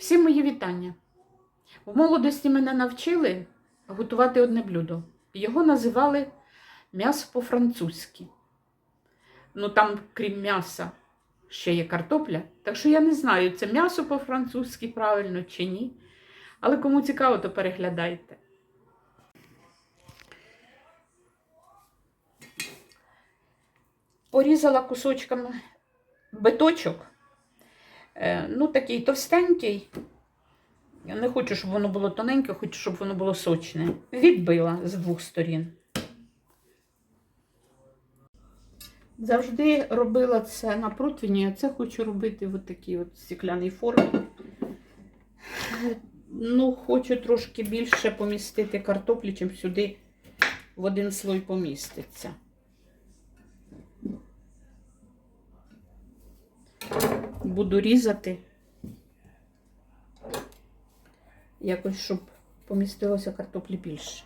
Всі мої вітання. В молодості мене навчили готувати одне блюдо. Його називали м'ясо по-французьки. Ну там, крім м'яса, ще є картопля. Так що я не знаю, це м'ясо по-французьки правильно чи ні. Але кому цікаво, то переглядайте. Порізала кусочками биточок. Е, Ну, такий товстенький. Я не хочу, щоб воно було тоненьке, хочу, щоб воно було сочне. Відбила з двох сторін. Завжди робила це на противні, а це хочу робити в такій от стекляній формі. Ну, хочу трошки більше помістити картоплі, чим сюди в один слой поміститься. Буду різати. Якось, щоб помістилося картоплі більше.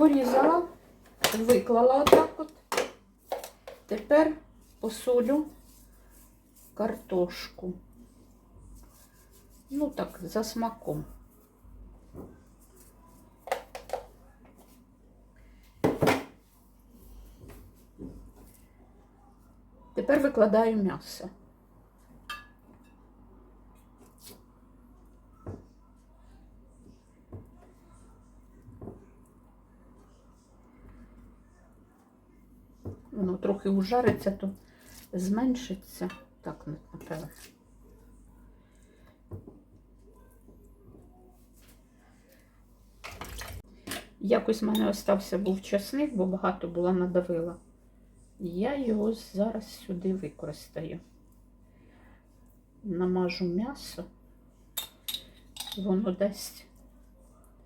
Порізала, виклала отак от. Тепер посолю картошку. Ну так, за смаком. Тепер викладаю м'ясо. Воно трохи ужариться, то зменшиться. Так, напевно. Якось в мене остався був часник, бо багато була надавила. Я його зараз сюди використаю. Намажу м'ясо, воно дасть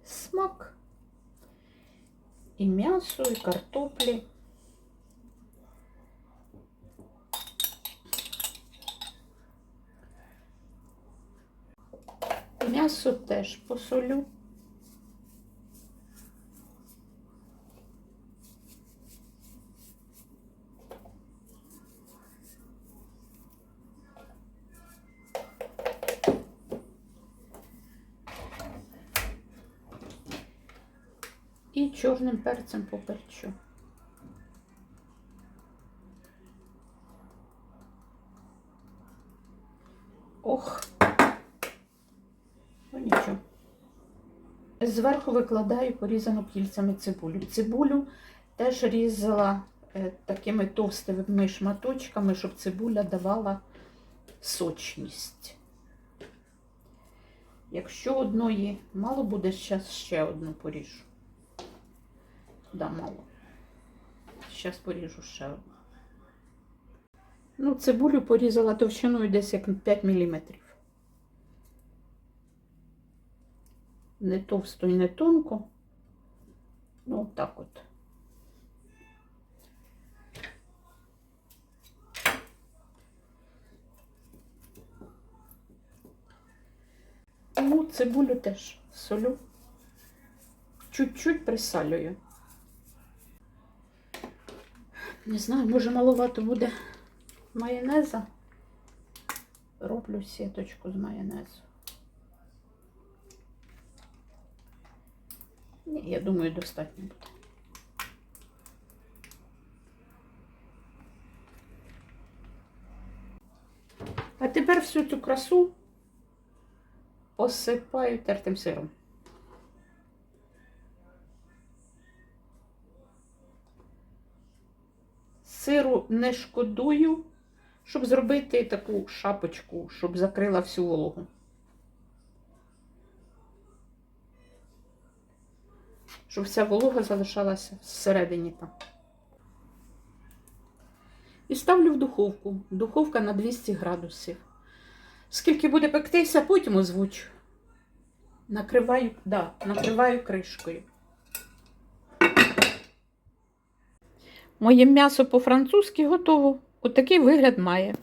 смак і м'ясо, і картоплі. М'ясо теж посолю. І чорним перцем поперчу. Ох. Ну нічого. Зверху викладаю порізану кільцями цибулю. Цибулю теж різала е, такими товстими шматочками, щоб цибуля давала сочність. Якщо одної мало буде, зараз ще одну поріжу. Да, мало. Зараз поріжу ще одну. Ну, цибулю порізала товщиною десь як 5 мм. Не товсто і не тонко. Ну, так от. Ну, цибулю теж солю. Чуть-чуть присалюю. Не знаю, може маловато буде майонеза. Роблю сіточку з майонезу. Ні, я думаю, достатньо буде. А тепер всю цю красу посипаю тертим сиром. Сиру не шкодую, щоб зробити таку шапочку, щоб закрила всю вологу. Щоб вся волога залишалася всередині там. І ставлю в духовку. Духовка на 200 градусів. Скільки буде пектися, потім озвучу. Накриваю, да, накриваю кришкою. Моє м'ясо по-французьки готово. Отакий вигляд має.